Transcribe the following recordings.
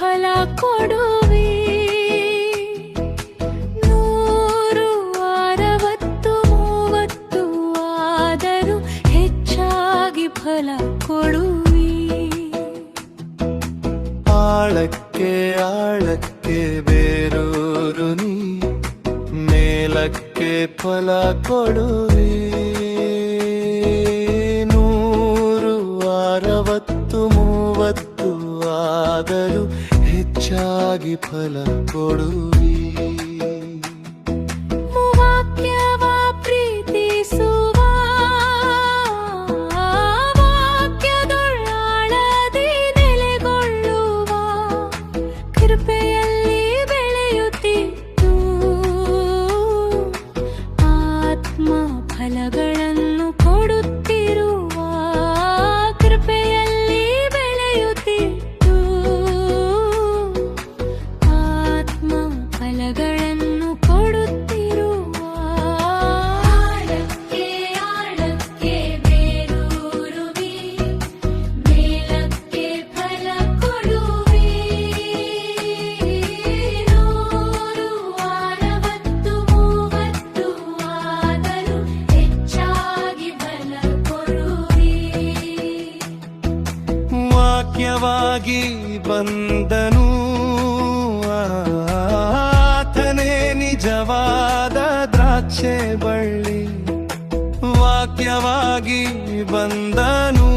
ಫಲ ಕೊಡುವೆ. ನೂರು ಅರವತ್ತು ಮೂವತ್ತು ಆದರೂ ಹೆಚ್ಚಾಗಿ ಫಲ ಕೊಡುವಿ. ಆಳಕ್ಕೆ ಆಳಕ್ಕೆ ಬೇರೂರು ನೀ, ಮೇಲಕ್ಕೆ ಫಲ ಕೊಡುವೆ. ಹೆಚ್ಚಾಗಿ ಫಲ ಕೊಡುವೆ ವಾಕ್ಯವ ವಾಕ್ಯವಾಗಿ ಬಂದನು. ಆತನೇ ನಿಜವಾದ ದ್ರಾಕ್ಷೆ ಬಳ್ಳಿ ವಾಕ್ಯವಾಗಿ ಬಂದನು.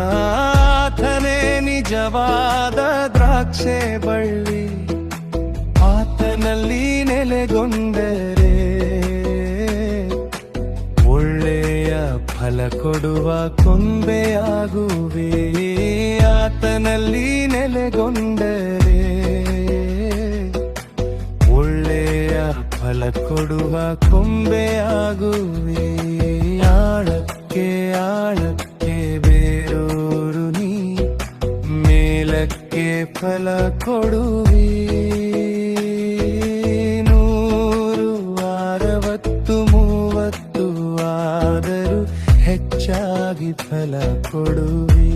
ಆತನೇ ನಿಜವಾದ ದ್ರಾಕ್ಷೆ ಬಳ್ಳಿ ಆತನಲ್ಲಿ ನೆಲೆಗೊಂಡರೆ ಕೊಡುವ ಕೊಂಬೆಯಾಗುವೆ ಆತನಲ್ಲಿ ನೆಲೆಗೊಂಡರೆ. ಒಳ್ಳೆಯ ಫಲ ಕೊಡುವ ಕೊಂಬೆಯಾಗುವೆ ಆಳಕ್ಕೆ ಆಳಕ್ಕೆ ಬೇರೂರು ನೀ. ಮೇಲಕ್ಕೆ ಫಲ ಕೊಡುವೆ. ಕೊಡುವೆ.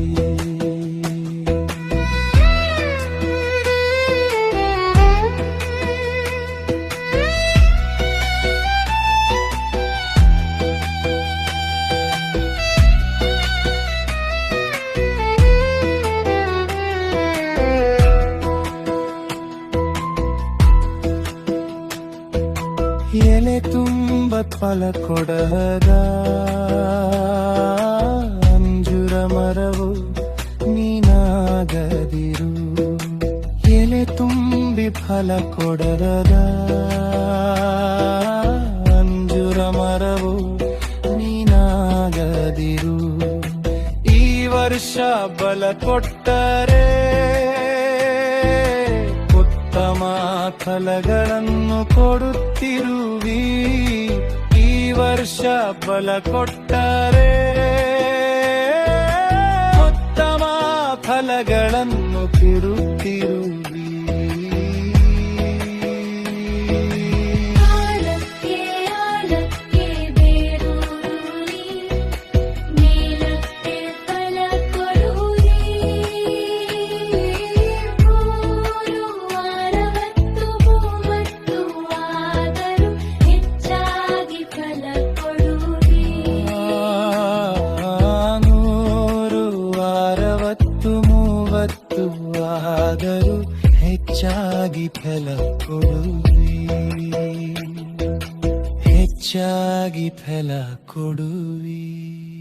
ಎಲೆ ತುಂಬ ಫಲ ಕೊಡದ ಫಲ ಕೊಡದ ಅಂಜುರ ಮರವು ನೀನಾಗದಿರು. ಈ ವರ್ಷ ಬಲ ಕೊಟ್ಟರೆ ಉತ್ತಮ ಫಲಗಳನ್ನು ಕೊಡುತ್ತಿರುವಿ. ಈ ವರ್ಷ ಬಲ ಕೊಟ್ಟರೆ ಉತ್ತಮ ಫಲಗಳನ್ನು ಕೊಡುತ್ತಿರುವಿ ಹೆಚ್ಚಾಗಿ ಫಲ ಕೊಡುವೆ. ಹೆಚ್ಚಾಗಿ ಫಲ ಕೊಡುವಿ.